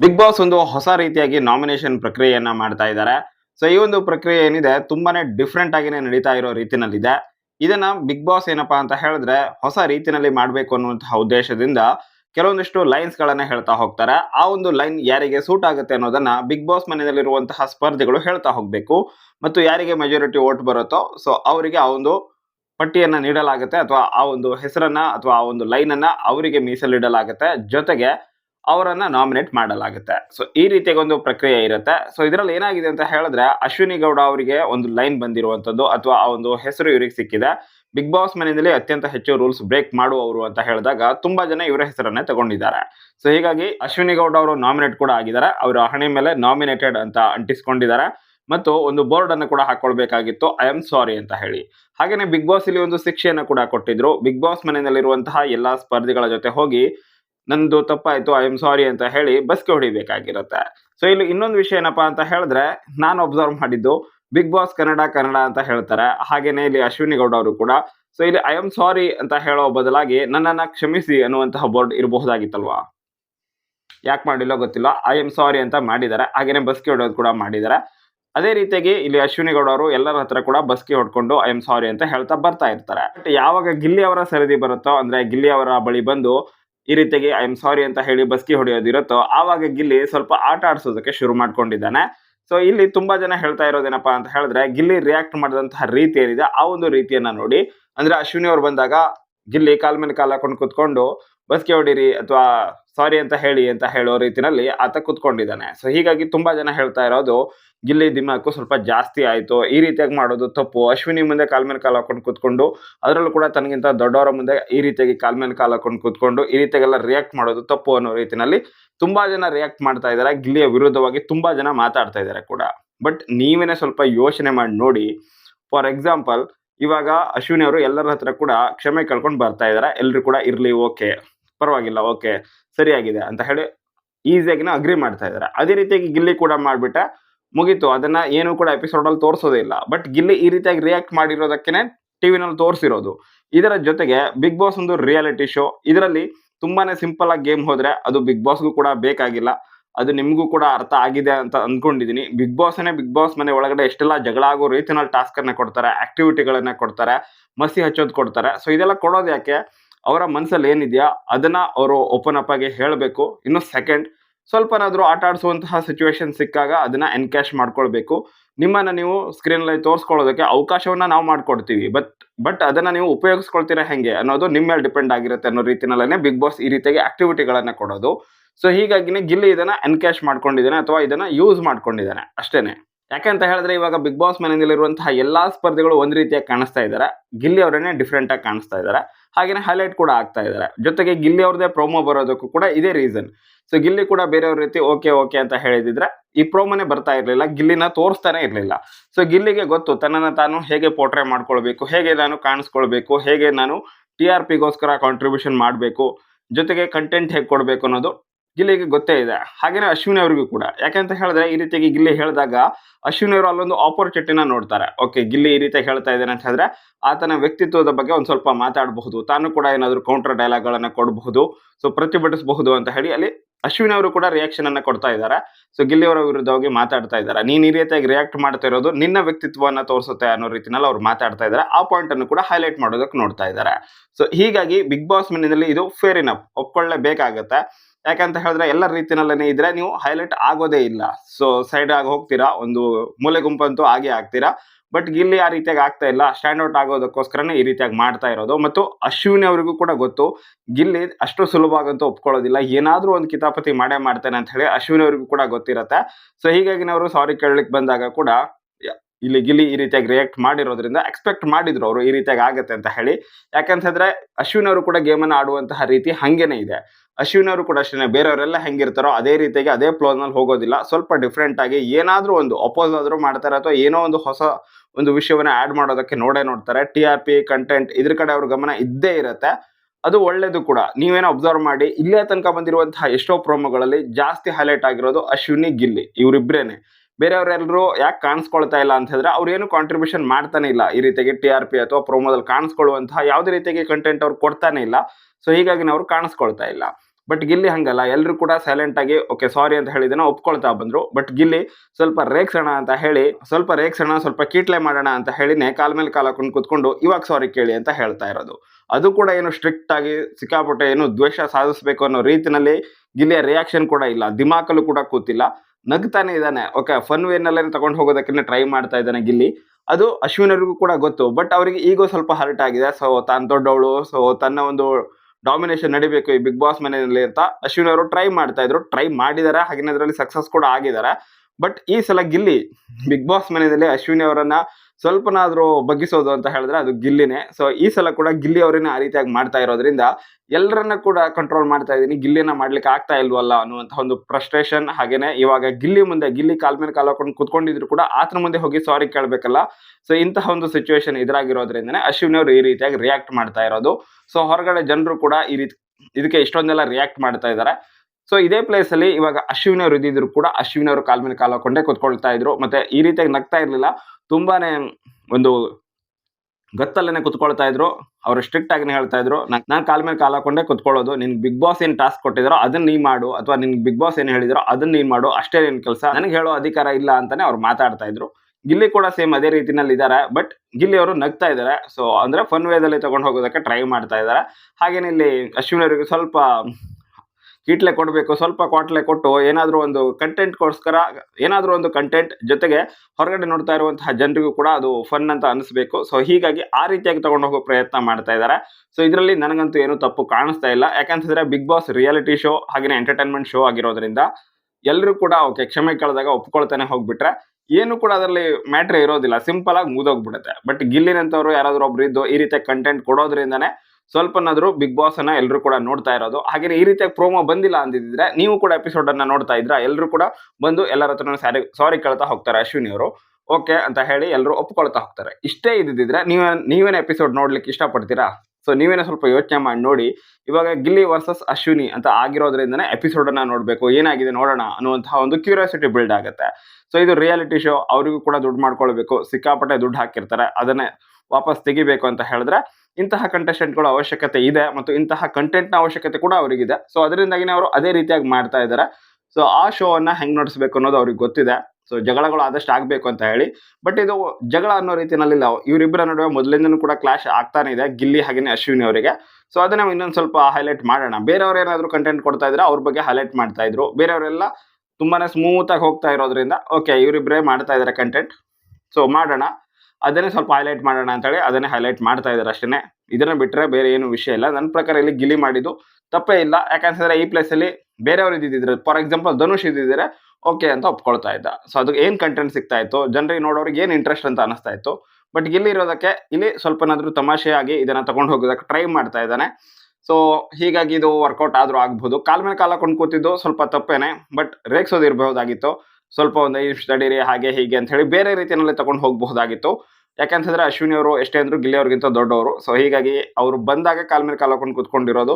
Big Boss ಒಂದು ಹೊಸ ರೀತಿಯಾಗಿ ನಾಮಿನೇಷನ್ ಪ್ರಕ್ರಿಯೆಯನ್ನ ಮಾಡ್ತಾ ಇದ್ದಾರೆ. ಸೊ ಈ ಒಂದು ಪ್ರಕ್ರಿಯೆ ಏನಿದೆ, ತುಂಬಾನೇ ಡಿಫ್ರೆಂಟ್ ಆಗಿನೇ ನಡೀತಾ ಇರೋ ರೀತಿನಲ್ಲಿದೆ. ಇದನ್ನ ಬಿಗ್ ಬಾಸ್ ಏನಪ್ಪಾ ಅಂತ ಹೇಳಿದ್ರೆ, ಹೊಸ ರೀತಿನಲ್ಲಿ ಮಾಡಬೇಕು ಅನ್ನುವಂತಹ ಉದ್ದೇಶದಿಂದ ಕೆಲವೊಂದಿಷ್ಟು ಲೈನ್ಸ್ ಗಳನ್ನ ಹೇಳ್ತಾ ಹೋಗ್ತಾರೆ. ಆ ಒಂದು ಲೈನ್ ಯಾರಿಗೆ ಸೂಟ್ ಆಗುತ್ತೆ ಅನ್ನೋದನ್ನ ಬಿಗ್ ಬಾಸ್ ಮನೆಯಲ್ಲಿರುವಂತಹ ಸ್ಪರ್ಧಿಗಳು ಹೇಳ್ತಾ ಹೋಗ್ಬೇಕು. ಮತ್ತು ಯಾರಿಗೆ ಮೆಜಾರಿಟಿ ವೋಟ್ ಬರುತ್ತೋ ಸೊ ಅವರಿಗೆ ಆ ಒಂದು ಪಟ್ಟಿಯನ್ನ ನೀಡಲಾಗುತ್ತೆ, ಅಥವಾ ಆ ಒಂದು ಹೆಸರನ್ನ, ಅಥವಾ ಆ ಒಂದು ಲೈನ್ ಅನ್ನ ಅವರಿಗೆ ಮೀಸಲಿಡಲಾಗುತ್ತೆ. ಜೊತೆಗೆ ಅವರನ್ನ ನಾಮಿನೇಟ್ ಮಾಡಲಾಗುತ್ತೆ. ಸೊ ಈ ರೀತಿಯಾಗಿ ಒಂದು ಪ್ರಕ್ರಿಯೆ ಇರುತ್ತೆ. ಸೊ ಇದರಲ್ಲಿ ಏನಾಗಿದೆ ಅಂತ ಹೇಳಿದ್ರೆ, ಅಶ್ವಿನಿ ಗೌಡ ಅವರಿಗೆ ಒಂದು ಲೈನ್ ಬಂದಿರುವಂತದ್ದು ಅಥವಾ ಆ ಒಂದು ಹೆಸರು ಇವರಿಗೆ ಸಿಕ್ಕಿದೆ. ಬಿಗ್ ಬಾಸ್ ಮನೆಯಲ್ಲಿ ಅತ್ಯಂತ ಹೆಚ್ಚು ರೂಲ್ಸ್ ಬ್ರೇಕ್ ಮಾಡುವವರು ಅಂತ ಹೇಳಿದಾಗ ತುಂಬಾ ಜನ ಇವರ ಹೆಸರನ್ನೇ ತಗೊಂಡಿದ್ದಾರೆ. ಸೊ ಹೀಗಾಗಿ ಅಶ್ವಿನಿ ಗೌಡ ಅವರು ನಾಮಿನೇಟ್ ಕೂಡ ಆಗಿದ್ದಾರೆ. ಅವರ ಹಣೆ ಮೇಲೆ ನಾಮಿನೇಟೆಡ್ ಅಂತ ಅಂಟಿಸ್ಕೊಂಡಿದ್ದಾರೆ. ಮತ್ತು ಒಂದು ಬೋರ್ಡ್ ಅನ್ನು ಕೂಡ ಹಾಕೊಳ್ಬೇಕಾಗಿತ್ತು. ಐ ಆಮ್ ಸಾರಿ ಅಂತ ಹೇಳಿ. ಹಾಗೆಯೇ ಬಿಗ್ ಬಾಸ್ ಇಲ್ಲಿ ಒಂದು ಶಿಕ್ಷೆಯನ್ನು ಕೂಡ ಕೊಟ್ಟಿದ್ರು. ಬಿಗ್ ಬಾಸ್ ಮನೆಯಲ್ಲಿರುವಂತಹ ಎಲ್ಲಾ ಸ್ಪರ್ಧಿಗಳ ಜೊತೆ ಹೋಗಿ ನಂದು ತಪ್ಪಾಯಿತು ಐ ಎಂ ಸಾರಿ ಅಂತ ಹೇಳಿ ಬಸ್ಗೆ ಹೊಡಿಬೇಕಾಗಿರುತ್ತೆ. ಸೊ ಇಲ್ಲಿ ಇನ್ನೊಂದು ವಿಷಯ ಏನಪ್ಪಾ ಅಂತ ಹೇಳಿದ್ರೆ, ನಾನು ಅಬ್ಸರ್ವ್ ಮಾಡಿದ್ದು ಬಿಗ್ ಬಾಸ್ ಕನ್ನಡ ಕನ್ನಡ ಅಂತ ಹೇಳ್ತಾರೆ. ಹಾಗೇನೆ ಇಲ್ಲಿ ಅಶ್ವಿನಿ ಗೌಡ ಅವರು ಕೂಡ. ಸೊ ಇಲ್ಲಿ ಐ ಆಮ್ ಸಾರಿ ಅಂತ ಹೇಳೋ ಬದಲಾಗಿ ನನ್ನನ್ನ ಕ್ಷಮಿಸಿ ಅನ್ನುವಂತಹ ಬೋರ್ಡ್ ಇರಬಹುದಾಗಿತ್ತಲ್ವಾ? ಯಾಕೆ ಮಾಡಿಲ್ಲ ಗೊತ್ತಿಲ್ಲ. ಐ ಆಮ್ ಸಾರಿ ಅಂತ ಮಾಡಿದ್ದಾರೆ. ಹಾಗೇನೆ ಬಸ್ಗೆ ಹೊಡೋದು ಕೂಡ ಮಾಡಿದ್ದಾರೆ. ಅದೇ ರೀತಿಯಾಗಿ ಇಲ್ಲಿ ಅಶ್ವಿನಿ ಗೌಡ ಅವರು ಎಲ್ಲರ ಹತ್ರ ಕೂಡ ಬಸ್ಗೆ ಹೊಡ್ಕೊಂಡು ಐ ಆಮ್ ಸಾರಿ ಅಂತ ಹೇಳ್ತಾ ಬರ್ತಾ ಇರ್ತಾರೆ. ಬಟ್ ಯಾವಾಗ ಗಿಲ್ಲಿ ಅವರ ಸರದಿ ಬರುತ್ತೋ, ಅಂದ್ರೆ ಗಿಲ್ಲಿ ಅವರ ಬಳಿ ಬಂದು ಈ ರೀತಿಯಾಗಿ ಐ ಆಮ್ ಸಾರಿ ಅಂತ ಹೇಳಿ ಬಸ್ಕಿ ಹೊಡೆಯೋದಿರುತ್ತೋ ಆವಾಗ ಗಿಲ್ಲಿ ಸ್ವಲ್ಪ ಆಟ ಆಡಿಸೋದಕ್ಕೆ ಶುರು ಮಾಡ್ಕೊಂಡಿದ್ದಾನೆ. ಸೊ ಇಲ್ಲಿ ತುಂಬಾ ಜನ ಹೇಳ್ತಾ ಇರೋದೇನಪ್ಪಾ ಅಂತ ಹೇಳಿದ್ರೆ, ಗಿಲ್ಲಿ ರಿಯಾಕ್ಟ್ ಮಾಡಿದಂತಹ ರೀತಿ ಏನಿದೆ, ಆ ಒಂದು ರೀತಿಯನ್ನ ನೋಡಿ. ಅಂದ್ರೆ ಅಶ್ವಿನಿ ಅವ್ರು ಬಂದಾಗ, ಗಿಲ್ಲಿ ಕಾಲ್ ಮೇಲೆ ಕಾಲ್ ಹಾಕೊಂಡು ಕುತ್ಕೊಂಡು ಬಸ್ಗೆ ಹೊಡೀರಿ ಅಥವಾ ಸಾರಿ ಅಂತ ಹೇಳಿ ಅಂತ ಹೇಳೋ ರೀತಿನಲ್ಲಿ ಆತ ಕುತ್ಕೊಂಡಿದ್ದಾನೆ. ಸೊ ಹೀಗಾಗಿ ತುಂಬಾ ಜನ ಹೇಳ್ತಾ ಇರೋದು ಗಿಲ್ಲಿ ದಿಮಾಕು ಸ್ವಲ್ಪ ಜಾಸ್ತಿ ಆಯ್ತು, ಈ ರೀತಿಯಾಗಿ ಮಾಡೋದು ತಪ್ಪು. ಅಶ್ವಿನಿ ಮುಂದೆ ಕಾಲ್ ಮೇಲೆ ಕಾಲು ಹಾಕೊಂಡು ಕುತ್ಕೊಂಡು, ಅದರಲ್ಲೂ ಕೂಡ ತನಗಿಂತ ದೊಡ್ಡವರ ಮುಂದೆ ಈ ರೀತಿಯಾಗಿ ಕಾಲ್ ಮೇಲೆ ಕಾಲು ಹಾಕೊಂಡು ಕುತ್ಕೊಂಡು, ಈ ರೀತಿಯಾಗೆಲ್ಲ ರಿಯಾಕ್ಟ್ ಮಾಡೋದು ತಪ್ಪು ಅನ್ನೋ ರೀತಿನಲ್ಲಿ ತುಂಬಾ ಜನ ರಿಯಾಕ್ಟ್ ಮಾಡ್ತಾ ಇದ್ದಾರೆ. ಗಿಲ್ಲಿಯ ವಿರುದ್ಧವಾಗಿ ತುಂಬಾ ಜನ ಮಾತಾಡ್ತಾ ಇದ್ದಾರೆ ಕೂಡ. ಬಟ್ ನೀವೇನೆ ಸ್ವಲ್ಪ ಯೋಚನೆ ಮಾಡಿ ನೋಡಿ ಫಾರ್ ಎಕ್ಸಾಂಪಲ್ ಇವಾಗ ಅಶ್ವಿನಿ ಅವರು ಎಲ್ಲರ ಹತ್ರ ಕೂಡ ಕ್ಷಮೆ ಕಳ್ಕೊಂಡು ಬರ್ತಾ ಇದ್ದಾರೆ. ಎಲ್ಲರೂ ಕೂಡ ಇರ್ಲಿ ಓಕೆ ಪರವಾಗಿಲ್ಲ, ಓಕೆ, ಸರಿಯಾಗಿದೆ ಅಂತ ಹೇಳಿ ಈಸಿಯಾಗಿನ ಅಗ್ರಿ ಮಾಡ್ತಾ ಇದ್ದಾರೆ. ಅದೇ ರೀತಿಯಾಗಿ ಗಿಲ್ಲಿ ಕೂಡ ಮಾಡ್ಬಿಟ್ರೆ ಮುಗೀತು. ಅದನ್ನ ಏನು ಕೂಡ ಎಪಿಸೋಡ್ ಅಲ್ಲಿ ತೋರಿಸೋದೇ ಇಲ್ಲ. ಬಟ್ ಗಿಲ್ಲಿ ಈ ರೀತಿಯಾಗಿ ರಿಯಾಕ್ಟ್ ಮಾಡಿರೋದಕ್ಕೇನೆ ಟಿವಿನಲ್ಲಿ ತೋರಿಸಿರೋದು. ಇದರ ಜೊತೆಗೆ ಬಿಗ್ ಬಾಸ್ ಒಂದು ರಿಯಾಲಿಟಿ ಶೋ ಇದರಲ್ಲಿ ತುಂಬಾನೇ ಸಿಂಪಲ್ ಆಗಿ ಗೇಮ್ ಹೋದ್ರೆ ಅದು ಬಿಗ್ ಬಾಸ್ಗೂ ಕೂಡ ಬೇಕಾಗಿಲ್ಲ. ಅದು ನಿಮಗೂ ಕೂಡ ಅರ್ಥ ಆಗಿದೆ ಅಂತ ಅನ್ಕೊಂಡಿದೀನಿ. ಬಿಗ್ ಬಾಸ್ನೇ ಬಿಗ್ ಬಾಸ್ ಮನೆ ಒಳಗಡೆ ಎಷ್ಟೆಲ್ಲ ಜಗಳ ಆಗೋ ರೀತಿನಲ್ಲಿ ಟಾಸ್ಕ್ ಅನ್ನ ಕೊಡ್ತಾರೆ ಆಕ್ಟಿವಿಟಿಗಳನ್ನ ಕೊಡ್ತಾರೆ, ಮಸಿ ಹಚ್ಚೋದು ಕೊಡ್ತಾರೆ. ಸೊ ಇದೆಲ್ಲ ಕೊಡೋದು ಯಾಕೆ? ಅವರ ಮನಸ್ಸಲ್ಲಿ ಏನಿದೆಯಾ, ಅದನ್ನ ಅವರು ಓಪನ್ ಅಪ್ ಆಗಿ ಹೇಳಬೇಕು. ಇನ್ನು ಸೆಕೆಂಡ್ ಸ್ವಲ್ಪನಾದರೂ ಆಟ ಆಡಿಸುವಂತಹ ಸಿಚುವೇಶನ್ ಸಿಕ್ಕಾಗ ಅದನ್ನ ಎನ್ಕ್ಯಾಶ್ ಮಾಡ್ಕೊಳ್ಬೇಕು. ನಿಮ್ಮನ್ನ ನೀವು ಸ್ಕ್ರೀನ್ ಅಲ್ಲಿ ತೋರಿಸ್ಕೊಳ್ಳೋದಕ್ಕೆ ಅವಕಾಶವನ್ನ ನಾವು ಮಾಡ್ಕೊಡ್ತೀವಿ. ಬಟ್ ಬಟ್ ಅದನ್ನ ನೀವು ಉಪಯೋಗಿಸ್ಕೊಳ್ತೀರಾ ಹೆಂಗೆ ಅನ್ನೋದು ನಿಮ್ಮ ಮೇಲೆ ಡಿಪೆಂಡ್ ಆಗಿರುತ್ತೆ ಅನ್ನೋ ರೀತಿನಲ್ಲೇ ಬಿಗ್ ಬಾಸ್ ಈ ರೀತಿಯಾಗಿ ಆಕ್ಟಿವಿಟಿಗಳನ್ನ ಕೊಡೋದು. ಸೊ ಹೀಗಾಗಿನೇ ಗಿಲ್ಲಿ ಇದನ್ನ ಎನ್ಕ್ಯಾಶ್ ಮಾಡ್ಕೊಂಡಿದ್ದಾನೆ ಅಥವಾ ಇದನ್ನ ಯೂಸ್ ಮಾಡ್ಕೊಂಡಿದ್ದಾನೆ ಅಷ್ಟೇನೆ. ಅಂತ ಹೇಳಿದ್ರೆ ಇವಾಗ ಬಿಗ್ ಬಾಸ್ ಮನೆಯಲ್ಲಿರುವಂತಹ ಎಲ್ಲಾ ಸ್ಪರ್ಧಿಗಳು ಒಂದ್ ರೀತಿಯಾಗಿ ಕಾಣಿಸ್ತಾ ಇದ್ದಾರೆ. ಗಿಲ್ಲಿ ಅವರನ್ನೇ ಡಿಫ್ರೆಂಟ್ ಆಗಿ ಕಾಣಿಸ್ತಾ ಇದ್ದಾರೆ. ಹಾಗೇನೆ ಹೈಲೈಟ್ ಕೂಡ ಆಗ್ತಾ ಇದ್ದಾರೆ ಜೊತೆಗೆ ಗಿಲ್ಲಿ ಅವ್ರದೇ ಪ್ರೋಮೋ ಬರೋದಕ್ಕೂ ಕೂಡ ಇದೇ ರೀಸನ್ ಸೊ ಗಿಲ್ಲಿ ಕೂಡ ಬೇರೆಯವ್ರ ರೀತಿ ಓಕೆ ಓಕೆ ಅಂತ ಹೇಳಿದಿದ್ರೆ ಈ ಪ್ರೋಮೋನೇ ಬರ್ತಾ ಇರಲಿಲ್ಲ, ಗಿಲ್ಲಿನ ತೋರಿಸ್ತಾನೆ ಇರಲಿಲ್ಲ. ಸೊ ಗಿಲ್ಲಿಗೆ ಗೊತ್ತು, ತನ್ನನ್ನು ತಾನು ಹೇಗೆ ಪೋಟ್ರೆ ಮಾಡ್ಕೊಳ್ಬೇಕು, ಹೇಗೆ ನಾನು ಕಾಣಿಸ್ಕೊಳ್ಬೇಕು, ಹೇಗೆ ನಾನು ಟಿ ಆರ್ ಪಿಗೋಸ್ಕರ ಕಾಂಟ್ರಿಬ್ಯೂಷನ್ ಮಾಡಬೇಕು, ಜೊತೆಗೆ ಕಂಟೆಂಟ್ ಹೇಗೆ ಕೊಡಬೇಕು ಅನ್ನೋದು ಗಿಲ್ಲಿಗೆ ಗೊತ್ತೇ ಇದೆ. ಹಾಗೇನೆ ಅಶ್ವಿನಿ ಅವರಿಗೂ ಕೂಡ. ಯಾಕೆಂತ ಹೇಳಿದ್ರೆ ಈ ರೀತಿಯಾಗಿ ಗಿಲ್ಲಿ ಹೇಳಿದಾಗ ಅಶ್ವಿನಿ ಅವರು ಅಲ್ಲೊಂದು ಆಪರ್ಚುನಿಟಿನ ನೋಡ್ತಾರೆ. ಓಕೆ ಗಿಲ್ಲಿ ಈ ರೀತಿಯಾಗಿ ಹೇಳ್ತಾ ಇದ್ದಾನೆ ಅಂತ ಹೇಳಿದ್ರೆ ಆತನ ವ್ಯಕ್ತಿತ್ವದ ಬಗ್ಗೆ ಒಂದು ಸ್ವಲ್ಪ ಮಾತಾಡಬಹುದು. ತಾನು ಕೂಡ ಏನಾದರೂ ಕೌಂಟರ್ ಡೈಲಾಗ್ ಗಳನ್ನ ಕೊಡಬಹುದು. ಸೊ ಪ್ರತಿಭಟಿಸಬಹುದು ಅಂತ ಹೇಳಿ ಅಲ್ಲಿ ಅಶ್ವಿನಿ ಅವರು ಕೂಡ ರಿಯಾಕ್ಷನ್ ಅನ್ನ ಕೊಡ್ತಾ ಇದ್ದಾರೆ. ಸೊ ಗಿಲ್ಲಿ ಅವರ ವಿರುದ್ಧವಾಗಿ ಮಾತಾಡ್ತಾ ಇದ್ದಾರೆ. ನೀನ್ ಈ ರೀತಿಯಾಗಿ ರಿಯಾಕ್ಟ್ ಮಾಡ್ತಾ ಇರೋದು ನಿನ್ನ ವ್ಯಕ್ತಿತ್ವವನ್ನ ತೋರಿಸುತ್ತೆ ಅನ್ನೋ ರೀತಿನಲ್ಲಿ ಅವ್ರು ಮಾತಾಡ್ತಾ ಇದ್ದಾರೆ. ಆ ಪಾಯಿಂಟ್ ಅನ್ನು ಕೂಡ ಹೈಲೈಟ್ ಮಾಡೋದಕ್ಕೆ ನೋಡ್ತಾ ಇದ್ದಾರೆ. ಸೊ ಹೀಗಾಗಿ ಬಿಗ್ ಬಾಸ್ ಮನೆಯಲ್ಲಿ ಇದು ಫೇರ್ ಇನಪ್ ಒಪ್ಕೊಳ್ಳೇಬೇಕಾಗತ್ತೆ. ಯಾಕಂತ ಹೇಳಿದ್ರೆ ಎಲ್ಲ ರೀತಿನಲ್ಲೇ ಇದ್ರೆ ನೀವು ಹೈಲೈಟ್ ಆಗೋದೇ ಇಲ್ಲ. ಸೊ ಸೈಡ್ ಆಗಿ ಹೋಗ್ತೀರಾ, ಒಂದು ಮೂಲೆ ಗುಂಪಂತೂ ಆಗೇ ಆಗ್ತೀರಾ ಬಟ್ ಗಿಲ್ಲಿ ಆ ರೀತಿಯಾಗಿ ಆಗ್ತಾ ಇಲ್ಲ. ಸ್ಟ್ಯಾಂಡ್ ಔಟ್ ಆಗೋದಕ್ಕೋಸ್ಕರನೇ ಈ ರೀತಿಯಾಗಿ ಮಾಡ್ತಾ ಇರೋದು. ಮತ್ತು ಅಶ್ವಿನಿ ಅವರಿಗೂ ಕೂಡ ಗೊತ್ತು, ಗಿಲ್ಲಿ ಅಷ್ಟು ಸುಲಭವಾಗಂತೂ ಒಪ್ಕೊಳ್ಳೋದಿಲ್ಲ. ಏನಾದರೂ ಒಂದು ಕಿತಾಪತಿ ಮಾಡೇ ಮಾಡ್ತಾನೆ ಅಂತ ಹೇಳಿ ಅಶ್ವಿನಿ ಅವರಿಗೂ ಕೂಡ ಗೊತ್ತಿರತ್ತೆ. ಸೊ ಹೀಗಾಗಿ ನಾವು ಸಾರಿ ಕೇಳಲಿಕ್ಕೆ ಬಂದಾಗ ಕೂಡ ಇಲ್ಲಿ ಗಿಲ್ಲಿ ಈ ರೀತಿಯಾಗಿ ರಿಯಾಕ್ಟ್ ಮಾಡಿರೋದ್ರಿಂದ ಎಕ್ಸ್ಪೆಕ್ಟ್ ಮಾಡಿದ್ರು ಅವರು ಈ ರೀತಿಯಾಗಿ ಆಗುತ್ತೆ ಅಂತ ಹೇಳಿ. ಯಾಕಂತಂದ್ರೆ ಅಶ್ವಿನ್ ಅವರು ಕೂಡ ಗೇಮನ್ನು ಆಡುವಂತಹ ರೀತಿ ಹಂಗೇನೆ ಇದೆ. ಅಶ್ವಿನಿ ಅವರು ಕೂಡ ಅಷ್ಟೇ ಬೇರೆಯವರೆಲ್ಲ ಹೆಂಗಿರ್ತಾರೋ ಅದೇ ರೀತಿಯಾಗಿ ಅದೇ ಪ್ಲೋನಲ್ಲಿ ಹೋಗೋದಿಲ್ಲ. ಸ್ವಲ್ಪ ಡಿಫ್ರೆಂಟ್ ಆಗಿ ಏನಾದರೂ ಒಂದು ಅಪೋಸ್ ಆದರೂ ಮಾಡ್ತಾರೆ ಅಥವಾ ಏನೋ ಒಂದು ಹೊಸ ಒಂದು ವಿಷಯವನ್ನು ಆ್ಯಡ್ ಮಾಡೋದಕ್ಕೆ ನೋಡೇ ನೋಡ್ತಾರೆ. ಟಿ ಆರ್ ಪಿ ಕಂಟೆಂಟ್ ಇದ್ರ ಕಡೆ ಅವ್ರ ಗಮನ ಇದ್ದೇ ಇರುತ್ತೆ. ಅದು ಒಳ್ಳೇದು ಕೂಡ. ನೀವೇನೋ ಅಬ್ಸರ್ವ್ ಮಾಡಿ, ಇಲ್ಲೇ ತನಕ ಬಂದಿರುವಂತಹ ಎಷ್ಟೋ ಪ್ರೋಮೋಗಳಲ್ಲಿ ಜಾಸ್ತಿ ಹೈಲೈಟ್ ಆಗಿರೋದು ಅಶ್ವಿನಿ, ಗಿಲ್ಲಿ ಇವರಿಬ್ಬರೇನೆ ಬೇರೆಯವರೆಲ್ಲರೂ ಯಾಕೆ ಕಾಣಿಸ್ಕೊಳ್ತಾ ಇಲ್ಲ ಅಂತ ಹೇಳಿದ್ರೆ ಏನು ಕಾಂಟ್ರಿಬ್ಯೂಷನ್ ಮಾಡ್ತಾನೆ ಇಲ್ಲ ಈ ರೀತಿಯಾಗಿ ಟಿ ಆರ್ ಪಿ ಅಥವಾ ಪ್ರೋಮೋದಲ್ಲಿ ಕಾಣಿಸ್ಕೊಳ್ಳುವಂತಹ ಯಾವುದೇ ರೀತಿಯಾಗಿ ಕಂಟೆಂಟ್ ಅವ್ರು ಕೊಡ್ತಾನೆ ಇಲ್ಲ. ಸೊ ಹೀಗಾಗಿ ನಾವು ಕಾಣಿಸ್ಕೊಳ್ತಾ ಇಲ್ಲ. ಬಟ್ ಗಿಲ್ಲಿ ಹಂಗಲ್ಲ. ಎಲ್ಲರೂ ಕೂಡ ಸೈಲೆಂಟ್ ಆಗಿ ಓಕೆ ಸಾರಿ ಅಂತ ಹೇಳಿದನ ಒಪ್ಕೊಳ್ತಾ ಬಂದ್ರು. ಬಟ್ ಗಿಲ್ಲಿ, ಸ್ವಲ್ಪ ರೇಗ್ಸೋಣ ಅಂತ ಹೇಳಿ, ಸ್ವಲ್ಪ ರೇಗ್ಸೋಣ, ಸ್ವಲ್ಪ ಕೀಟ್ಲೆ ಮಾಡೋಣ ಅಂತ ಹೇಳಿನೇ ಕಾಲ ಮೇಲೆ ಕಾಲ ಹಾಕೊಂಡು ಕುತ್ಕೊಂಡು, ಇವಾಗ ಸಾರಿ ಕೇಳಿ ಅಂತ ಹೇಳ್ತಾ ಇರೋದು. ಅದು ಕೂಡ ಏನು ಸ್ಟ್ರಿಕ್ಟ್ ಆಗಿ ಸಿಕ್ಕಾಪಟ್ಟೆ ಏನು ದ್ವೇಷ ಸಾಧಿಸಬೇಕು ಅನ್ನೋ ರೀತಿನಲ್ಲಿ ಗಿಲ್ಲಿಯ ರಿಯಾಕ್ಷನ್ ಕೂಡ ಇಲ್ಲ. ದಿಮಾಕಲ್ಲೂ ಕೂಡ ಕೂತಿಲ್ಲ. ನಗ್ತಾನೆ ಇದ್ದಾನೆ. ಓಕೆ ಫನ್ ವೇನಲ್ಲೇ ತಗೊಂಡು ಹೋಗೋದಕ್ಕೆ ಟ್ರೈ ಮಾಡ್ತಾ ಇದ್ದಾನೆ ಗಿಲ್ಲಿ. ಅದು ಅಶ್ವಿನರಿಗೂ ಕೂಡ ಗೊತ್ತು. ಬಟ್ ಅವರಿಗೆ ಈಗೋ ಸ್ವಲ್ಪ ಹರ್ಟ್ ಆಗಿದೆ. ಸೊ ತಾನು ದೊಡ್ಡವಳು. ಸೊ ತನ್ನ ಒಂದು ಡಾಮಿನೇಷನ್ ನಡಿಬೇಕು ಈ ಬಿಗ್ ಬಾಸ್ ಮನೆಯಲ್ಲಿ ಅಂತ ಅಶ್ವಿನ್ ಅವರು ಟ್ರೈ ಮಾಡ್ತಾ ಇದ್ರು ಟ್ರೈ ಮಾಡಿದ್ದಾರೆ ಹಾಗೆ ಅದರಲ್ಲಿ ಸಕ್ಸಸ್ ಕೂಡ ಆಗಿದ್ದಾರೆ. ಬಟ್ ಈ ಸಲ ಗಿಲ್ಲಿ ಬಿಗ್ ಬಾಸ್ ಮನೆಯಲ್ಲಿ ಅಶ್ವಿನಿ ಅವರನ್ನ ಸ್ವಲ್ಪನಾದ್ರೂ ಬಗ್ಗಿಸೋದು ಅಂತ ಹೇಳಿದ್ರೆ ಅದು ಗಿಲ್ಲಿನೇ. ಸೊ ಈ ಸಲ ಕೂಡ ಗಿಲ್ಲಿ ಅವರನ್ನ ಆ ರೀತಿಯಾಗಿ ಮಾಡ್ತಾ ಇರೋದ್ರಿಂದ ಎಲ್ಲರನ್ನ ಕೂಡ ಕಂಟ್ರೋಲ್ ಮಾಡ್ತಾ ಇದ್ದೀನಿ. ಗಿಲ್ಲಿನ ಮಾಡ್ಲಿಕ್ಕೆ ಆಗ್ತಾ ಇಲ್ವಲ್ಲ ಅನ್ನುವಂಥ ಒಂದು ಫ್ರಸ್ಟ್ರೇಷನ್ ಹಾಗೇನೆ ಇವಾಗ ಗಿಲ್ಲಿ ಮುಂದೆ, ಗಿಲ್ಲಿ ಕಾಲ್ ಮೇಲೆ ಕಾಲ್ ಹಾಕೊಂಡು ಕುತ್ಕೊಂಡಿದ್ರು ಕೂಡ ಆತನ ಮುಂದೆ ಹೋಗಿ ಸಾರಿ ಕೇಳಬೇಕಲ್ಲ. ಸೊ ಇಂತಹ ಒಂದು ಸಿಚುವೇಶನ್ ಇದ್ರಾಗಿರೋದ್ರಿಂದನೇ ಅಶ್ವಿನಿ ಅವರು ಈ ರೀತಿಯಾಗಿ ರಿಯಾಕ್ಟ್ ಮಾಡ್ತಾ ಇರೋದು. ಸೊ ಹೊರಗಡೆ ಜನರು ಕೂಡ ಈ ರೀತಿ, ಇದಕ್ಕೆ ಇಷ್ಟೊಂದೆಲ್ಲ ರಿಯಾಕ್ಟ್ ಮಾಡ್ತಾ ಇದ್ದಾರೆ. ಸೊ ಇದೇ ಪ್ಲೇಸ್ ಅಲ್ಲಿ ಇವಾಗ ಅಶ್ವಿನವರು ಇದ್ದಿದ್ರು ಕೂಡ ಅಶ್ವಿನವರು ಕಾಲ್ ಮೇಲೆ ಕಾಲ ಹಾಕೊಂಡೇ ಕುತ್ಕೊಳ್ತಾ ಇದ್ರು. ಮತ್ತೆ ಈ ರೀತಿಯಾಗಿ ನಗ್ತಾ ಇರ್ಲಿಲ್ಲ. ತುಂಬಾನೇ ಒಂದು ಗತ್ತಲ್ಲೇ ಕುತ್ಕೊಳ್ತಾ ಇದ್ರು. ಅವರು ಸ್ಟ್ರಿಕ್ಟ್ ಆಗಿ ಹೇಳ್ತಾ ಇದ್ರು. ನಾನು ಕಾಲ್ ಮೇಲೆ ಕಾಲ್ ಹಾಕೊಂಡೆ ಕುತ್ಕೊಳ್ಳೋದು. ನಿನ್ ಬಿಗ್ ಬಾಸ್ ಏನ್ ಟಾಸ್ಕ್ ಕೊಟ್ಟಿದ್ರೋ ಅದನ್ನ ನೀ ಮಾಡು. ಅಥವಾ ನಿನ್ ಬಿಗ್ ಬಾಸ್ ಏನ್ ಹೇಳಿದ್ರೋ ಅದನ್ನ ನೀನ್ ಮಾಡು. ಅಷ್ಟೇ ನಿನ್ ಕೆಲಸ. ನನಗೆ ಹೇಳೋ ಅಧಿಕಾರ ಇಲ್ಲ ಅಂತಾನೆ ಅವ್ರು ಮಾತಾಡ್ತಾ ಇದ್ರು. ಗಿಲ್ಲಿ ಕೂಡ ಸೇಮ್ ಅದೇ ರೀತಿನಲ್ಲಿ ಇದ್ದಾರೆ ಬಟ್ ಗಿಲ್ಲಿ ಅವರು ನಗ್ತಾ ಇದ್ದಾರೆ ಸೊ ಅಂದ್ರೆ ಫನ್ ವೇದಲ್ಲಿ ತಗೊಂಡು ಹೋಗೋದಕ್ಕೆ ಟ್ರೈ ಮಾಡ್ತಾ ಇದ್ದಾರೆ ಹಾಗೇನೆ ಇಲ್ಲಿ ಅಶ್ವಿನಿ ಅವರಿಗೆ ಸ್ವಲ್ಪ ಕೀಟ್ಲೆ ಕೊಡಬೇಕು, ಸ್ವಲ್ಪ ಕ್ವಾಟ್ಲೆ ಕೊಟ್ಟು ಏನಾದರೂ ಒಂದು ಕಂಟೆಂಟ್ಗೋಸ್ಕರ ಏನಾದರೂ ಒಂದು ಕಂಟೆಂಟ್ ಜೊತೆಗೆ ಹೊರಗಡೆ ನೋಡ್ತಾ ಇರುವಂತಹ ಜನರಿಗೂ ಕೂಡ ಅದು ಫನ್ ಅಂತ ಅನಿಸ್ಬೇಕು. ಸೊ ಹೀಗಾಗಿ ಆ ರೀತಿಯಾಗಿ ತಗೊಂಡು ಹೋಗೋ ಪ್ರಯತ್ನ ಮಾಡ್ತಾ ಇದ್ದಾರೆ ಸೊ ಇದರಲ್ಲಿ ನನಗಂತೂ ಏನು ತಪ್ಪು ಕಾಣಿಸ್ತಾ ಇಲ್ಲ. ಯಾಕಂತಂದರೆ ಬಿಗ್ ಬಾಸ್ ರಿಯಾಲಿಟಿ ಶೋ ಹಾಗೆಯೇ ಎಂಟರ್ಟೈನ್ಮೆಂಟ್ ಶೋ ಆಗಿರೋದ್ರಿಂದ ಎಲ್ಲರೂ ಕೂಡ ಓಕೆ, ಕ್ಷಮೆ ಕೇಳಿದಾಗ ಒಪ್ಕೊಳ್ತಾನೆ ಹೋಗ್ಬಿಟ್ರೆ ಏನು ಕೂಡ ಅದರಲ್ಲಿ ಮ್ಯಾಟ್ರ್ ಇರೋದಿಲ್ಲ. ಸಿಂಪಲ್ ಆಗಿ ಮುಗಿದೋಗ್ಬಿಡುತ್ತೆ. ಬಟ್ ಗಿಲ್ಲಿನಂಥವ್ರು ಯಾರಾದರೂ ಒಬ್ರು ಇದ್ದು ಈ ರೀತಿಯ ಕಂಟೆಂಟ್ ಕೊಡೋದ್ರಿಂದನೇ ಸ್ವಲ್ಪನಾದ್ರೂ ಬಿಗ್ ಬಾಸ್ ಅನ್ನ ಎಲ್ಲರೂ ಕೂಡ ನೋಡ್ತಾ ಇರೋದು. ಹಾಗೆ ಈ ರೀತಿಯಾಗಿ ಪ್ರೋಮೋ ಬಂದಿಲ್ಲ ಅಂದಿದ್ರೆ ನೀವು ಕೂಡ ಎಪಿಸೋಡ್ ಅನ್ನ ನೋಡ್ತಾ ಇದ್ರ ಎಲ್ಲರೂ ಕೂಡ ಬಂದು ಎಲ್ಲರ ಹತ್ರ ಸಾರಿ ಸಾರಿ ಕೇಳ್ತಾ ಹೋಗ್ತಾರೆ ಅಶ್ವಿನಿ ಅವರು. ಓಕೆ ಅಂತ ಹೇಳಿ ಎಲ್ಲರೂ ಒಪ್ಕೊಳ್ತಾ ಹೋಗ್ತಾರೆ. ಇಷ್ಟೇ ಇದ್ದಿದ್ರೆ ನೀವು, ನೀವೇನ ಎಪಿಸೋಡ್ ನೋಡ್ಲಿಕ್ಕೆ ಇಷ್ಟಪಡ್ತೀರಾ? ಸೊ ನೀವೇನೋ ಸ್ವಲ್ಪ ಯೋಚನೆ ಮಾಡಿ ನೋಡಿ, ಇವಾಗ ಗಿಲ್ಲಿ ವರ್ಸಸ್ ಅಶ್ವಿನಿ ಅಂತ ಆಗಿರೋದ್ರಿಂದನೇ ಎಪಿಸೋಡ್ ಅನ್ನ ನೋಡಬೇಕು, ಏನಾಗಿದೆ ನೋಡೋಣ ಅನ್ನುವಂತಹ ಒಂದು ಕ್ಯೂರಿಯಾಸಿಟಿ ಬಿಲ್ಡ್ ಆಗುತ್ತೆ. ಸೊ ಇದು ರಿಯಾಲಿಟಿ ಶೋ ಅವರಿಗೂ ಕೂಡ ದುಡ್ಡು ಮಾಡ್ಕೊಳ್ಬೇಕು, ಸಿಕ್ಕಾಪಟ್ಟೆ ದುಡ್ಡು ಹಾಕಿರ್ತಾರೆ, ಅದನ್ನೇ ವಾಪಸ್ ತೆಗಿಬೇಕು ಅಂತ ಹೇಳಿದ್ರೆ ಇಂತಹ ಕಂಟೆಸ್ಟೆಂಟ್ಗಳ ಅವಶ್ಯಕತೆ ಇದೆ ಮತ್ತು ಇಂತಹ ಕಂಟೆಂಟ್ನ ಅವಶ್ಯಕತೆ ಕೂಡ ಅವರಿಗಿದೆ. ಸೊ ಅದರಿಂದಾಗಿನೇ ಅವರು ಅದೇ ರೀತಿಯಾಗಿ ಮಾಡ್ತಾ ಇದ್ದಾರೆ. ಸೊ ಆ ಶೋ ಅನ್ನ ಹೆಂಗ್ ನಡೆಸಬೇಕು ಅನ್ನೋದು ಅವ್ರಿಗೆ ಗೊತ್ತಿದೆ. ಸೊ ಜಗಳಗಳು ಆದಷ್ಟು ಆಗ್ಬೇಕು ಅಂತ ಹೇಳಿ. ಬಟ್ ಇದು ಜಗಳ ಅನ್ನೋ ರೀತಿಯಲ್ಲಿ ಇವರಿಬ್ಬರ ನಡುವೆ ಮೊದಲಿಂದನೂ ಕೂಡ ಕ್ಲಾಶ್ ಆಗ್ತಾನೆ ಇದೆ, ಗಿಲ್ಲಿ ಹಾಗೇನೆ ಅಶ್ವಿನಿ ಅವರಿಗೆ. ಸೊ ಅದನ್ನ ಇನ್ನೊಂದು ಸ್ವಲ್ಪ ಹೈಲೈಟ್ ಮಾಡೋಣ. ಬೇರೆಯವ್ರು ಏನಾದ್ರು ಕಂಟೆಂಟ್ ಕೊಡ್ತಾ ಇದ್ರೆ ಅವ್ರ ಬಗ್ಗೆ ಹೈಲೈಟ್ ಮಾಡ್ತಾ ಇದ್ರು. ಬೇರೆಯವರೆಲ್ಲ ತುಂಬಾನೇ ಸ್ಮೂತ್ ಆಗಿ ಹೋಗ್ತಾ ಇರೋದ್ರಿಂದ ಓಕೆ ಇವರಿಬ್ಬರೇ ಮಾಡ್ತಾ ಇದ್ದಾರೆ ಕಂಟೆಂಟ್ ಸೊ ಮಾಡೋಣ. ಅದನ್ನೇ ಸ್ವಲ್ಪ ಹೈಲೈಟ್ ಮಾಡೋಣ ಅಂತೇಳಿ ಅದನ್ನೇ ಹೈಲೈಟ್ ಮಾಡ್ತಾ ಇದ್ದಾರೆ ಅಷ್ಟೇ ಇದನ್ನ ಬಿಟ್ಟರೆ ಬೇರೆ ಏನು ವಿಷಯ ಇಲ್ಲ. ನನ್ನ ಪ್ರಕಾರ ಇಲ್ಲಿ ಗಿಲಿ ಮಾಡಿದ್ದು ತಪ್ಪೇ ಇಲ್ಲ. ಯಾಕಂತಂದರೆ ಈ ಪ್ಲೇಸಲ್ಲಿ ಬೇರೆಯವ್ರು ಇದ್ದಿದ್ರೆ ಫಾರ್ ಎಕ್ಸಾಂಪಲ್ ಧನುಷ್ ಇದ್ದಿದ್ರೆ ಓಕೆ ಅಂತ ಒಪ್ಕೊಳ್ತಾ ಇದ್ದ. ಸೊ ಅದಕ್ಕೆ ಏನು ಕಂಟೆಂಟ್ ಸಿಗ್ತಾ ಇತ್ತು? ಜನರಿಗೆ ನೋಡೋರಿಗೆ ಏನು ಇಂಟ್ರೆಸ್ಟ್ ಅಂತ ಅನಿಸ್ತಾ ಇತ್ತು? ಬಟ್ ಗಿಲ್ಲಿ ಇರೋದಕ್ಕೆ ಇಲ್ಲಿ ಸ್ವಲ್ಪನಾದರೂ ತಮಾಷೆಯಾಗಿ ಇದನ್ನು ತಗೊಂಡು ಹೋಗೋದಕ್ಕೆ ಟ್ರೈ ಮಾಡ್ತಾ ಇದ್ದಾನೆ. ಸೊ ಹೀಗಾಗಿ ಇದು ವರ್ಕೌಟ್ ಆದರೂ ಆಗ್ಬೋದು. ಕಾಲ್ ಮೇಲೆ ಕಾಲ ಕೊಂಡು ಕೂತಿದ್ದು ಸ್ವಲ್ಪ ತಪ್ಪೇನೆ ಬಟ್ ರೇಗ್ಸೋದು ಇರಬಹುದಾಗಿತ್ತು. ಸ್ವಲ್ಪ ಒಂದು ಐದು ನಿಮಿಷ ತಡೀರಿ, ಹಾಗೆ ಹೀಗೆ ಅಂತ ಹೇಳಿ ಬೇರೆ ರೀತಿಯಲ್ಲಿ ತಗೊಂಡು ಹೋಗಬಹುದಾಗಿತ್ತು. ಯಾಕಂತಂದ್ರೆ ಅಶ್ವಿನಿ ಅವರು ಎಷ್ಟೇ ಅಂದ್ರೂ ಗಿಲ್ಲಿ ಅವ್ರಿಗಿಂತ ದೊಡ್ಡವರು. ಸೊ ಹೀಗಾಗಿ ಅವರು ಬಂದಾಗ ಕಾಲ್ ಮೇಲೆ ಕಾಲ್ ಹಾಕೊಂಡು ಕುತ್ಕೊಂಡಿರೋದು.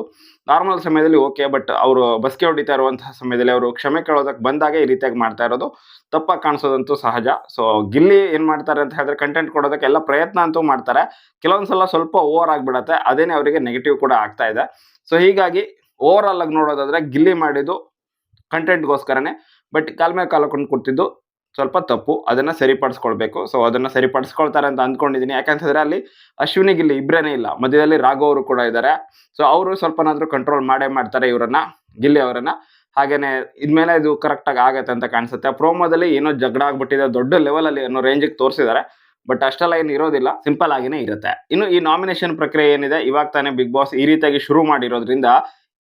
ನಾರ್ಮಲ್ ಸಮಯದಲ್ಲಿ ಓಕೆ ಬಟ್ ಅವರು ಬಸ್ಗೆ ಹೊಡಿತಾ ಇರುವಂತಹ ಸಮಯದಲ್ಲಿ ಅವರು ಕ್ಷಮೆ ಕೇಳೋದಕ್ಕೆ ಬಂದಾಗ ಈ ರೀತಿಯಾಗಿ ಮಾಡ್ತಾ ಇರೋದು. ತಪ್ಪಾಗಿ ಕಾಣಿಸೋದಂತೂ ಸಹಜ. ಸೊ ಗಿಲ್ಲಿ ಏನ್ ಮಾಡ್ತಾರೆ ಅಂತ ಹೇಳಿದ್ರೆ ಕಂಟೆಂಟ್ ಕೊಡೋದಕ್ಕೆ ಎಲ್ಲ ಪ್ರಯತ್ನ ಅಂತೂ ಮಾಡ್ತಾರೆ. ಕೆಲವೊಂದ್ಸಲ ಸ್ವಲ್ಪ ಓವರ್ ಆಗಿಬಿಡತ್ತೆ. ಅದೇನೆ ಅವರಿಗೆ ನೆಗೆಟಿವ್ ಕೂಡ ಆಗ್ತಾ ಇದೆ. ಸೊ ಹೀಗಾಗಿ ಓವರ್ ಆಲ್ ಆಗಿ ನೋಡೋದಾದ್ರೆ ಗಿಲ್ಲಿ ಮಾಡಿದ್ದು ಕಂಟೆಂಟ್ಗೋಸ್ಕರನೇ ಬಟ್ ಕಾಲ್ ಮೇಲೆ ಕಾಲ ಕೊಂಡು ಕೊಡ್ತಿದ್ದು ಸ್ವಲ್ಪ ತಪ್ಪು, ಅದನ್ನ ಸರಿಪಡಿಸ್ಕೊಳ್ಬೇಕು. ಸೊ ಅದನ್ನ ಸರಿಪಡಿಸ್ಕೊಳ್ತಾರೆ ಅಂತ ಅಂದ್ಕೊಂಡಿದ್ದೀನಿ. ಯಾಕಂತಂದರೆ ಅಲ್ಲಿ ಅಶ್ವಿನಿಗೆ ಇಲ್ಲಿ ಇಬ್ಬರೇ ಇಲ್ಲ. ಮಧ್ಯದಲ್ಲಿ ರಾಘವ್ ಅವರು ಕೂಡ ಇದ್ದಾರೆ ಸೊ ಅವರು ಸ್ವಲ್ಪನಾದರೂ ಕಂಟ್ರೋಲ್ ಮಾಡೇ ಮಾಡ್ತಾರೆ ಇವರನ್ನ, ಗಿಲ್ಲಿ ಅವರನ್ನು. ಹಾಗೇನೆ ಇದ್ಮೇಲೆ ಇದು ಕರೆಕ್ಟ್ ಆಗಿ ಆಗತ್ತೆ ಅಂತ ಕಾಣಿಸುತ್ತೆ. ಪ್ರೋಮೋದಲ್ಲಿ ಏನೋ ಜಗಳ ಆಗ್ಬಿಟ್ಟಿದೆ. ದೊಡ್ಡ ಲೆವೆಲಲ್ಲಿ ಅನ್ನೋ ರೇಂಜಿಗೆ ತೋರಿಸಿದ್ದಾರೆ ಬಟ್ ಅಷ್ಟೆಲ್ಲ ಏನು ಇರೋದಿಲ್ಲ. ಸಿಂಪಲ್ ಆಗಿನೇ ಇರುತ್ತೆ. ಇನ್ನು ಈ ನಾಮಿನೇಷನ್ ಪ್ರಕ್ರಿಯೆ ಏನಿದೆ, ಇವಾಗ ತಾನೇ ಬಿಗ್ ಬಾಸ್ ಈ ರೀತಿಯಾಗಿ ಶುರು ಮಾಡಿರೋದ್ರಿಂದ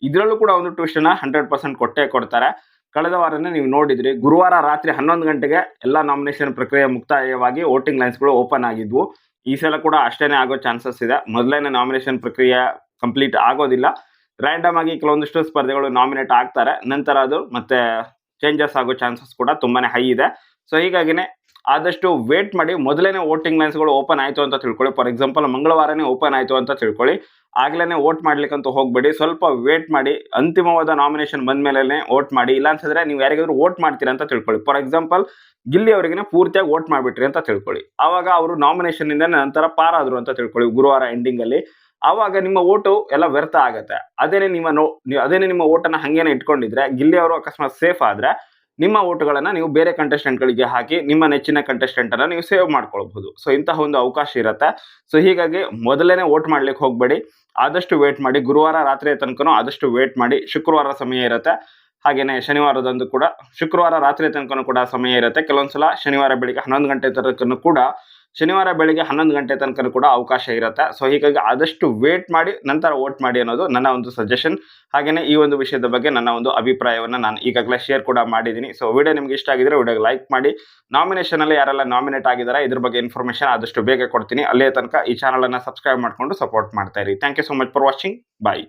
ಇದರಲ್ಲೂ ಕೂಡ ಒಂದು ಟ್ಯೂಷನ್ ಹಂಡ್ರೆಡ್ ಪರ್ಸೆಂಟ್ ಕೊಟ್ಟೇ ಕೊಡ್ತಾರೆ. ಕಳೆದ ವಾರನೇ ನೀವು ನೋಡಿದ್ರಿ, ಗುರುವಾರ ರಾತ್ರಿ ಹನ್ನೊಂದು ಗಂಟೆಗೆ ಎಲ್ಲ ನಾಮಿನೇಷನ್ ಪ್ರಕ್ರಿಯೆ ಮುಕ್ತಾಯವಾಗಿ ವೋಟಿಂಗ್ ಲೈನ್ಸ್ಗಳು ಓಪನ್ ಆಗಿದ್ವು. ಈ ಸಲ ಕೂಡ ಅಷ್ಟೇನೆ ಆಗೋ ಚಾನ್ಸಸ್ ಇದೆ. ಮೊದಲನೇ ನಾಮಿನೇಷನ್ ಪ್ರಕ್ರಿಯೆ ಕಂಪ್ಲೀಟ್ ಆಗೋದಿಲ್ಲ. ರ್ಯಾಂಡಮ್ ಆಗಿ ಕೆಲವೊಂದಿಷ್ಟು ಸ್ಪರ್ಧೆಗಳು ನಾಮಿನೇಟ್ ಆಗ್ತಾರೆ. ನಂತರ ಅದು ಮತ್ತೆ ಚೇಂಜಸ್ ಆಗೋ ಚಾನ್ಸಸ್ ಕೂಡ ತುಂಬಾನೇ ಹೈ ಇದೆ. ಸೊ ಹೀಗಾಗಿನೇ ಆದಷ್ಟು ವೇಟ್ ಮಾಡಿ ಮೊದಲನೇ ವೋಟಿಂಗ್ ಲೈನ್ಸ್ಗಳು ಓಪನ್ ಆಯಿತು ಅಂತ ತಿಳ್ಕೊಳ್ಳಿ. ಫಾರ್ ಎಕ್ಸಾಂಪಲ್ ಮಂಗಳವಾರನೇ ಓಪನ್ ಆಯಿತು ಅಂತ ತಿಳ್ಕೊಳ್ಳಿ. ಆಗ್ಲೇ ವೋಟ್ ಮಾಡ್ಲಿಕ್ಕಂತ ಹೋಗ್ಬೇಡಿ. ಸ್ವಲ್ಪ ವೇಟ್ ಮಾಡಿ, ಅಂತಿಮವಾದ ನಾಮಿನೇಷನ್ ಬಂದ ಮೇಲೆ ವೋಟ್ ಮಾಡಿ. ಇಲ್ಲ ಅಂತಂದ್ರೆ ನೀವು ಯಾರಿಗಾದ್ರೂ ವೋಟ್ ಮಾಡ್ತೀರಾ ಅಂತ ತಿಳ್ಕೊಳ್ಳಿ. ಫಾರ್ ಎಕ್ಸಾಂಪಲ್ ಗಿಲ್ಲಿ ಅವರಿಗೆ ಪೂರ್ತಿಯಾಗಿ ವೋಟ್ ಮಾಡಿಬಿಟ್ರಿ ಅಂತ ತಿಳ್ಕೊಳ್ಳಿ. ಆವಾಗ ಅವರು ನಾಮಿನೇಷನ್ ಇಂದ ನಂತರ ಪಾರಾದ್ರು ಅಂತ ತಿಳ್ಕೊಳ್ಳಿ ಗುರುವಾರ ಎಂಡಿಂಗ್ ಅಲ್ಲಿ. ಆವಾಗ ನಿಮ್ಮ ಓಟು ಎಲ್ಲ ವ್ಯರ್ಥ ಆಗುತ್ತೆ. ಅದೇನೆ ನಿಮ್ಮ ನೋ ಅದೇನೆ ನಿಮ್ಮ ಓಟನ್ನ ಹಂಗೇನೆ ಇಟ್ಕೊಂಡಿದ್ರೆ, ಗಿಲ್ಲಿ ಅವರು ಅಕಸ್ಮಾತ್ ಸೇಫ್ ಆದ್ರೆ ನಿಮ್ಮ ಓಟುಗಳನ್ನು ನೀವು ಬೇರೆ ಕಂಟೆಸ್ಟೆಂಟ್ಗಳಿಗೆ ಗಳಿಗೆ ಹಾಕಿ, ನಿಮ್ಮ ನೆಚ್ಚಿನ ಕಂಟೆಸ್ಟೆಂಟನ್ನು ನೀವು ಸೇವ್ ಮಾಡ್ಕೊಳ್ಬಹುದು. ಸೊ ಇಂತಹ ಒಂದು ಅವಕಾಶ ಇರುತ್ತೆ. ಸೊ ಹೀಗಾಗಿ ಮೊದಲೇ ವೋಟ್ ಮಾಡ್ಲಿಕ್ಕೆ ಹೋಗಬೇಡಿ. ಆದಷ್ಟು ವೇಟ್ ಮಾಡಿ. ಗುರುವಾರ ರಾತ್ರಿಯ ತನಕನೂ ಆದಷ್ಟು ವೇಟ್ ಮಾಡಿ. ಶುಕ್ರವಾರ ಸಮಯ ಇರುತ್ತೆ. ಹಾಗೇನೆ ಶನಿವಾರದಂದು ಕೂಡ ಶುಕ್ರವಾರ ರಾತ್ರಿ ತನಕನೂ ಕೂಡ ಸಮಯ ಇರುತ್ತೆ. ಕೆಲವೊಂದ್ಸಲ ಶನಿವಾರ ಬೆಳಿಗ್ಗೆ ಹನ್ನೊಂದು ಗಂಟೆ ತನಕನೂ ಕೂಡ ಶನಿವಾರ ಬೆಳಿಗ್ಗೆ ಹನ್ನೊಂದು ಗಂಟೆ ತನಕ ಕೂಡ ಅವಕಾಶ ಇರುತ್ತೆ. ಸೊ ಹೀಗಾಗಿ ಆದಷ್ಟು ವೇಟ್ ಮಾಡಿ, ನಂತರ ವೋಟ್ ಮಾಡಿ ಅನ್ನೋದು ನನ್ನ ಒಂದು ಸಜೆಷನ್ ಹಾಗೇನೆ ಈ ಒಂದು ವಿಷಯದ ಬಗ್ಗೆ ನನ್ನ ಒಂದು ಅಭಿಪ್ರಾಯವನ್ನು ನಾನು ಈಗಾಗಲೇ ಶೇರ್ ಕೂಡ ಮಾಡಿದ್ದೀನಿ. ಸೊ ವಿಡಿಯೋ ನಿಮ್ಗೆ ಇಷ್ಟ ಆಗಿದ್ರೆ ವಿಡಿಯೋಗೆ ಲೈಕ್ ಮಾಡಿ. ನಾಮಿನೇಷನ್ ಅಲ್ಲಿ ಯಾರೆಲ್ಲ ನಾಮಿನೇಟ್ ಆಗಿದ್ದಾರೆ ಇದ್ರ ಬಗ್ಗೆ ಇನ್ಫಾರ್ಮೇಷನ್ ಆದಷ್ಟು ಬೇಗ ಕೊಡ್ತೀನಿ. ಅಲ್ಲೇ ತನಕ ಈ ಚಾನಲ್ ಅನ್ನ ಸಬ್ಸ್ಕ್ರೈಬ್ ಮಾಡಿಕೊಂಡು ಸಪೋರ್ಟ್ ಮಾಡ್ತಾ ಇರಿ. Thank you so much for watching bye